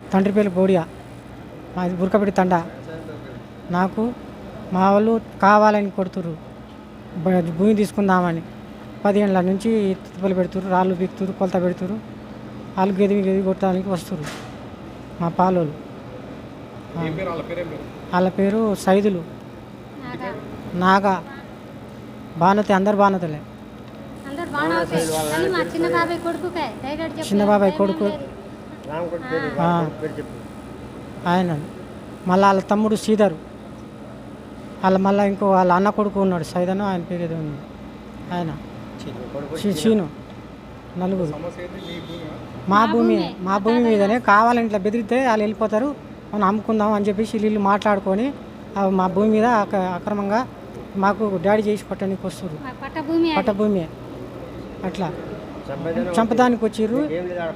తండ్రి పేరు బోడియా. మాది బురకపెట్టి తండ. నాకు మా వాళ్ళు కావాలని కొడుతురు. భూమి తీసుకుందామని. పదిహేనుల నుంచి తిప్పలు పెడుతురు రాళ్ళు బిక్తురు కొలత పెడుతురు. వాళ్ళు గెదివి గెదివి కొట్టడానికి వస్తురు. మా పాలోళ్ళు. ఏం పేరు? వాళ్ళ పేరు సైదులు. నాగా. బానతి అందరు బానతలే అందరు బాగా కానీ మా చిన్న బాబాయ్ కొడుకుకే. డైరెక్ట్ చెప్పు. చిన్న బాబాయ్ కొడుకు. ఆయన మళ్ళీ వాళ్ళ తమ్ముడు శ్రీధరు. వాళ్ళ మళ్ళీ ఇంకో వాళ్ళ అన్న కొడుకు ఉన్నాడు సైదను ఆయన పేరు ఏదో ఉంది. ఆయన. శ్రీను నలుగురు. సమస్య ఏంటి? మీ భూమి మా భూమి మీదనే కావాలని ఇట్లా బెదిరితే వాళ్ళు వెళ్ళిపోతారు. మనం అమ్ముకుందాం అని చెప్పేసి వీళ్ళు మాట్లాడుకొని మా భూమి మీద అక- అక్రమంగా మాకు డాడీ చేసి కొట్టడానికి వస్తారు మా పట్ట భూమి అది. పట్ట భూమి అట్లా. చంపదానికి వచ్చిర్రు.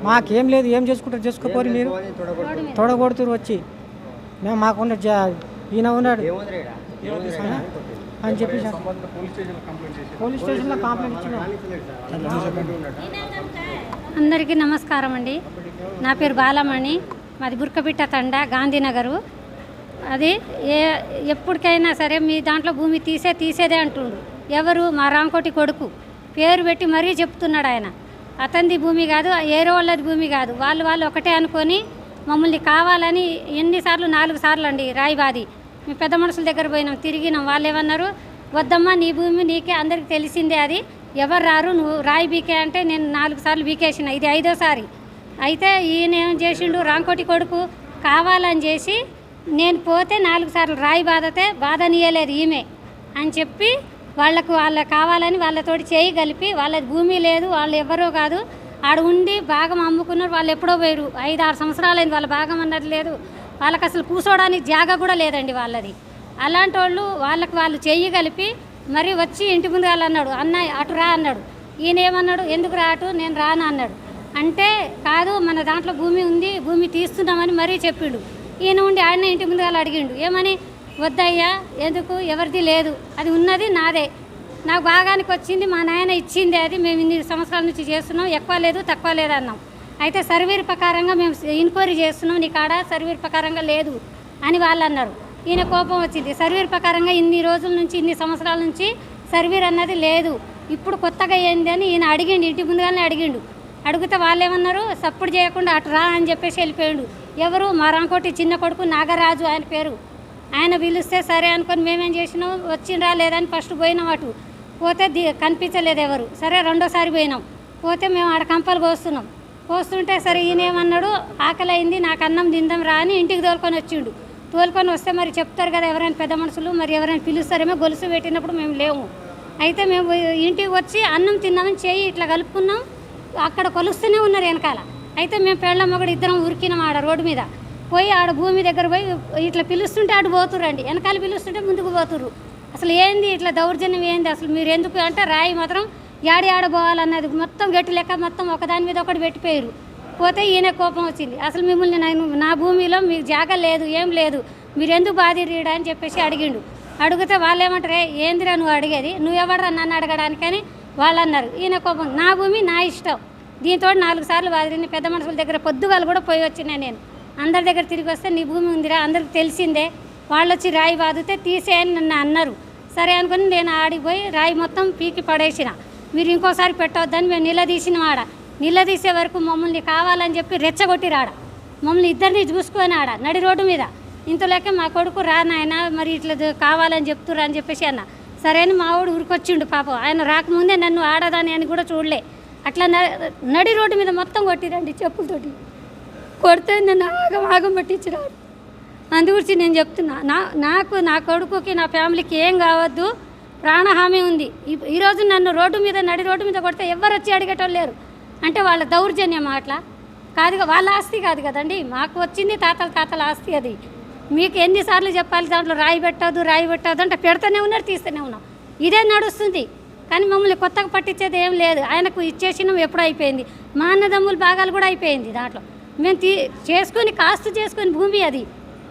మాకేం లేదు ఏం చేసుకుంటారు చేసుకోపోరు మీరు. తొడగొడుతురు. వచ్చి. మేము మాకున్న జా ఈయన ఉన్నాడు. అని చెప్పి సంబంధిత పోలీస్ స్టేషన్లో కంప్లైంట్ చేసి పోలీస్ స్టేషన్లో కంప్లైంట్ ఇచ్చినాం. అందరికీ నమస్కారం అండి. నా పేరు బాలమణి. మాది బుర్కబిట్ట తండ గాంధీనగరు. అది ఏ ఎప్పటికైనా సరే మీ దాంట్లో భూమి తీసే తీసేదే అంటుండు ఎవరు? మా రాంకోటి కొడుకు. పేరు పెట్టి మరీ చెప్తున్నాడు ఆయన. అతనిది భూమి కాదు ఏరో వాళ్ళది భూమి కాదు. వాళ్ళు వాళ్ళు ఒకటే అనుకొని మమ్మల్ని కావాలని ఎన్నిసార్లు నాలుగు సార్లు అండి రాయిబాది. మేము పెద్ద మనుషుల దగ్గర పోయినాం తిరిగినాం. వాళ్ళు ఏమన్నారు? వద్దమ్మా నీ భూమి నీకే అందరికి తెలిసిందే అది. ఎవరు రారు? నువ్వు రాయి బీకే అంటే నేను నాలుగు సార్లు బీకేసిన. ఇది ఐదోసారి. అయితే ఈయన ఏం చేసిండు? రాంకోటి కొడుకు కావాలని చేసి నేను పోతే నాలుగు సార్లు రాయి బాధతే బాధనీయలేదు ఈమె అని చెప్పి వాళ్ళకు వాళ్ళ కావాలని వాళ్ళతోటి చేయి కలిపి వాళ్ళ భూమి లేదు వాళ్ళు ఎవరో కాదు. ఆడ ఉండి భాగం అమ్ముకున్నారు వాళ్ళు ఎప్పుడో పోయారు ఐదు ఆరు సంవత్సరాలైంది వాళ్ళ భాగం అన్నది లేదు. వాళ్ళకి అసలు కూర్చోడానికి జాగా కూడా లేదండి వాళ్ళది. అలాంటి వాళ్ళు వాళ్ళకి వాళ్ళు చెయ్యి కలిపి మరి వచ్చి ఇంటి ముందు అన్నాడు అన్న అటు రా అన్నాడు. ఈయన ఏమన్నాడు ఎందుకు రా అటు? నేను రాను అన్నాడు. అంటే కాదు మన దాంట్లో భూమి ఉంది భూమి తీస్తున్నామని మరీ చెప్పిండు. ఈయన ఉండి ఆయన ఇంటి ముందు వాళ్ళు అడిగిండు ఏమని? వద్దయ్యా ఎందుకు? ఎవరిది లేదు. అది ఉన్నది నాదే. నాకు భాగానికి వచ్చింది మా నాయన ఇచ్చింది అది. మేము ఇన్ని సంవత్సరాల నుంచి చేస్తున్నాం ఎక్కువ లేదు తక్కువ లేదు అన్నాం. అయితే సర్వీర్ ప్రకారంగా మేము ఎంక్వైరీ చేస్తున్నాం నీ కాడ? సర్వీర్ ప్రకారంగా లేదు అని వాళ్ళు అన్నారు. ఈయన కోపం వచ్చింది. సర్వీర్ ప్రకారంగా ఇన్ని రోజుల నుంచి ఇన్ని సంవత్సరాల నుంచి సర్వీర్ అన్నది లేదు. ఇప్పుడు కొత్తగా ఏంది అని ఈయన అడిగిండు ఇంటి ముందుగానే అడిగిండు. అడిగితే వాళ్ళు ఏమన్నారు? సప్పుడు చేయకుండా అటు రా అని చెప్పేసి వెళ్ళిపోయాడు. ఎవరు? మా రాంకోటి చిన్న కొడుకు నాగరాజు ఆయన పేరు. ఆయన పిలిస్తే సరే అనుకొని మేమేం చేసినాం? వచ్చిండ్రా లేదని ఫస్ట్ పోయినాం అటు. పోతే ది కనిపించలేదు ఎవరు. సరే రెండోసారి పోయినాం. పోతే మేము ఆడ కంపలు కోస్తున్నాం. కోస్తుంటే సరే ఈయన ఏమన్నాడు? ఆకలి అయింది నాకు అన్నం తిందాం రా అని ఇంటికి తోలుకొని వచ్చిండు. తోలుకొని వస్తే మరి చెప్తారు కదా ఎవరైనా పెద్ద మనుషులు మరి ఎవరైనా పిలుస్తారేమో గొలుసు పెట్టినప్పుడు మేము లేము. అయితే మేము ఇంటికి వచ్చి అన్నం తిన్నామని చేయి ఇట్లా కలుపుకున్నాం. అక్కడ కొలుస్తూనే ఉన్నారు వెనకాల. అయితే మేము పెళ్ళ మొగడు ఇద్దరం ఉరికినాం ఆడ రోడ్డు మీద. పోయి ఆడ భూమి దగ్గర పోయి ఇట్లా పిలుస్తుంటే అటు పోతురండి వెనకాల పిలుస్తుంటే ముందుకు పోతుర్రు. అసలు ఏంది ఇట్లా దౌర్జన్యం ఏంది? అసలు మీరు ఎందుకు అంటే రాయి మాత్రం యాడి ఆడ పోవాలన్నది మొత్తం గట్టి లెక్క మొత్తం ఒకదాని మీద ఒకటి పెట్టిపోయారు పోతే ఈయన కోపం వచ్చింది. అసలు మిమ్మల్ని నేను నా భూమిలో మీకు జాగ లేదు ఏం లేదు. మీరు ఎందుకు బాధిరీడా అని చెప్పేసి అడిగిండు. అడిగితే వాళ్ళు ఏమంటారే ఏందిరా నువ్వు అడిగేది? నువ్వెవడరా నన్ను అడగడానికని వాళ్ళు అన్నారు. ఈయన కోపం నా భూమి నా ఇష్టం. దీంతో నాలుగు సార్లు బాధిరిని పెద్ద మనుషుల దగ్గర పొద్దుగాలు కూడా పోయి వచ్చినా నేను. అందరి దగ్గర తిరిగి వస్తే నీ భూమి ఉందిరా అందరికి తెలిసిందే. వాళ్ళు వచ్చి రాయి బాధితే తీసేయని నన్ను అన్నారు. సరే అనుకుని నేను ఆడిపోయి రాయి మొత్తం పీకి పడేసిన. మీరు ఇంకోసారి పెట్టవద్దని మేము నిలదీసిన ఆడ. నిలదీసే వరకు మమ్మల్ని కావాలని చెప్పి రెచ్చగొట్టి రాడ మమ్మల్ని ఇద్దరిని చూసుకొని ఆడ నడి రోడ్డు మీద. ఇంతలోకే మా కొడుకు రానాయన మరి ఇట్లా కావాలని చెప్తురా అని చెప్పేసి అన్న. సరే అని మా వాడు ఊరికొచ్చిండు పాపం. ఆయన రాకముందే నన్ను ఆడదాని అని కూడా చూడలే. అట్లా నడి రోడ్డు మీద మొత్తం కొట్టిరండి చెప్పులతోటి. కొడితే నన్ను ఆగం ఆగం పట్టించినారు. అందు గురించి నేను చెప్తున్నా. నా నాకు నా కొడుకుకి నా ఫ్యామిలీకి ఏం కావద్దు. ప్రాణహామీ ఉంది. ఈ- ఈరోజు నన్ను రోడ్డు మీద నడి రోడ్డు మీద కొడితే ఎవరు వచ్చి అడిగేటోళ్ళు లేరు. అంటే వాళ్ళ దౌర్జన్యం అట్లా కాదు వాళ్ళ ఆస్తి కాదు కదండి. మాకు వచ్చింది తాతల తాతల ఆస్తి అది. మీకు ఎన్నిసార్లు చెప్పాలి దాంట్లో రాయి పెట్టదు రాయి పెట్టదు అంటే పెడుతూనే ఉన్నారు తీస్తూనే ఉన్నాం. ఇదే నడుస్తుంది. కానీ మమ్మల్ని కొత్తగా పట్టించేది ఏం లేదు. ఆయనకు ఇచ్చేసినాం ఎప్పుడు అయిపోయింది. మా అన్నదమ్ముల భాగాలు కూడా అయిపోయింది దాంట్లో. మేము తీ చేసుకొని కాస్తు చేసుకొని భూమి అది.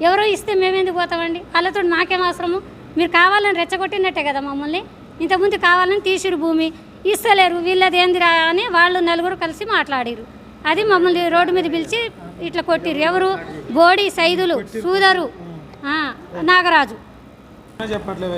ఎవరో ఇస్తే మేమెందుకు పోతామండి? వాళ్ళతో మాకేం అవసరము? మీరు కావాలని రెచ్చగొట్టినట్టే కదా మమ్మల్ని. ఇంతకుముందు కావాలని తీసిరు భూమి. ఇస్తలేరు వీళ్ళది ఏందిరా అని వాళ్ళు నలుగురు కలిసి మాట్లాడిరు. అది మమ్మల్ని రోడ్డు మీద పిలిచి ఇట్లా కొట్టిర్రు ఎవరు? బోడి సైదులు సూదరు నాగరాజు. చెప్పట్లేవు